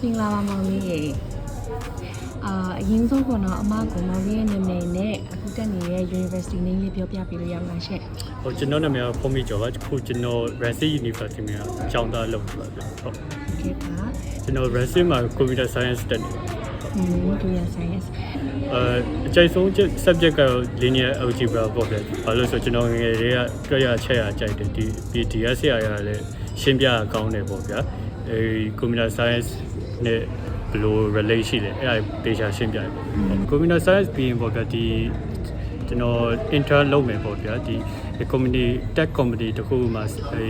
မင်္ဂလာပါမောင်လေးရေအာအရင်ဆုံးကတော့အမကမောင်လေးရဲ့နာမည်နဲ့အခုတက်နေတဲ့ University name လေးပြောပြပေးလို့ရမလားရှင့်ဟိုကျွန်တော်နာမည်ကဖုံးမိကျော်ပါခုကျွန်တော် Resi University မှာအကြောင်းသားလုပ်နေပါဗျဟုတ်ကဲပါကျွန်တော် Resi မှာ Computer Science တက်နေပါอืม Computer Science အဲအကြိုက်ဆုံး subject က linear algebra ပေါ့ဗျဘာလို့လဲဆိုကျွန်တော်ငယ်ငယ်လေးကကြွရချက်ရကြိုက်တယ်ဒီ PDS ရရလည်းရှင်းပြကောင်းတယ်ပေါ့ဗျာအဲ Computer Science နဲ့ဘယ်လို relate ရှိလဲအဲ့ဒါတေချာရှင်းပြတယ်ပေါ့ Computer Science ပြီးရင်ပေါ့ဗျာဒီကျွန်တော် intern လုပ်မယ်ပေါ့ဗျာဒီ community tech community တခုမှအဲ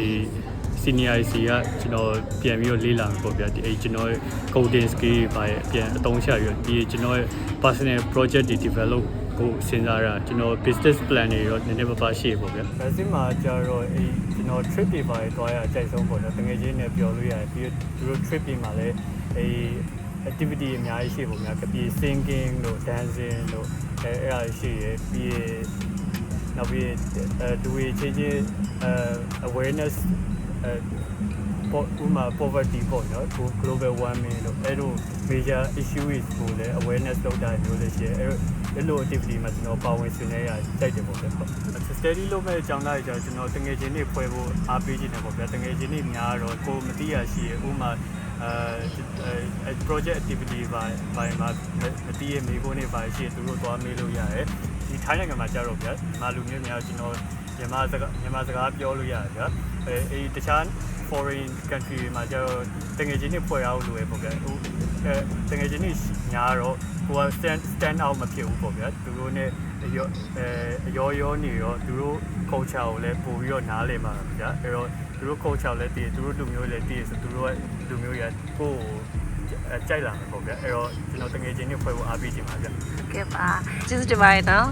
senior IC ကကျွန်တော်ပြန်ပြီးတော့လေ့လာမှာပေါ့ဗျာဒီအဲကျွန်တော်ရဲ့ coding skill တွေပါရဲ့ပြန်အသုံးချပြီးတော့ဒီကျွန်တော်ရဲ့ personal project တွေ develop ကိုစဉ်းစားတာကျွန်တော် business plan တွေရောနည်းနည်းပါးပါးရှိရပေါ့ဗျာ။ဒါစင်မှာကျတော့အဲကျွန်တော် trip တွေပါတွားရအကြိုက်ဆုံးပေါ့နော်တကယ်ချင်းနဲ့ပျော်လို့ရတယ်ပြီးတော့သူတို့ trip တွေမှာလည်း အဲ activity အများကြီးရှိပုံများကပြေ singing တို့ dancing တို့အဲအဲ့ဒါရှိရပြီးရင်နောက်ပြီးအဲဒူဝေချင်းချင်းအဲ awareness အဲပေါ်ဥမာ poverty ပေါ့နော် global warming တို့အဲ့လို major issues ကိုလည်း awareness လုပ်တာမျိုးလည်းရှိတယ်အဲ့လို activity မှာကျွန်တော်ပါဝင်ဆွေးနွေးရတိုက်တယ်ပေါ့ဗျာ study လုပ်မဲ့အကြောင်းသားတွေကျတော့ကျွန်တော်တငယ်ချင်းတွေဖွဲ့ဖို့အားပေးခြင်းတယ်ပေါ့ဗျာတငယ်ချင်းတွေများတော့ကိုမသိရရှိရဥမာ အဲ project activity ပါပါမှာမသိရမိကိုနေပါရှိသူတို့သွားမေးလို့ရတယ်ဒီထိုင်းနိုင်ငံမှာကြတော့ဗျာမြန်မာလူမျိုးများကျွန်တော်မြန်မာစကားမြန်မာစကားပြောလို့ရတယ်ဗျာအဲအဲတခြား foreign country တွေမှာကျတော့တငယ်ချင်းတွေဖွဲ့ရအောင်လို့ပဲပေါ့ဗျာဟိုအဲတငယ်ချင်းတွေညာတော့ကိုက stand stand out မဖြစ်ဘူးပေါ့ဗျာသူတို့ ਨੇ အရောအဲအရောရောနေရောသူတို့ culture ကိုလည်းပို့ပြီးတော့နားလည်မှာဗျာအဲတော့သူတို့ culture လည်းတည်သူတို့လူမျိုးလည်းတည်ဆိုသူတို့ရဲ့လူမျိုးရကိုယ်ကိုကြိုက်လာမှာပေါ့ဗျာအဲတော့ကျွန်တော်တငယ်ချင်းတွေဖွဲ့ဖို့အားပေးချင်ပါဗျာကဲပါကျေးဇူးတင်ပါတယ်နော်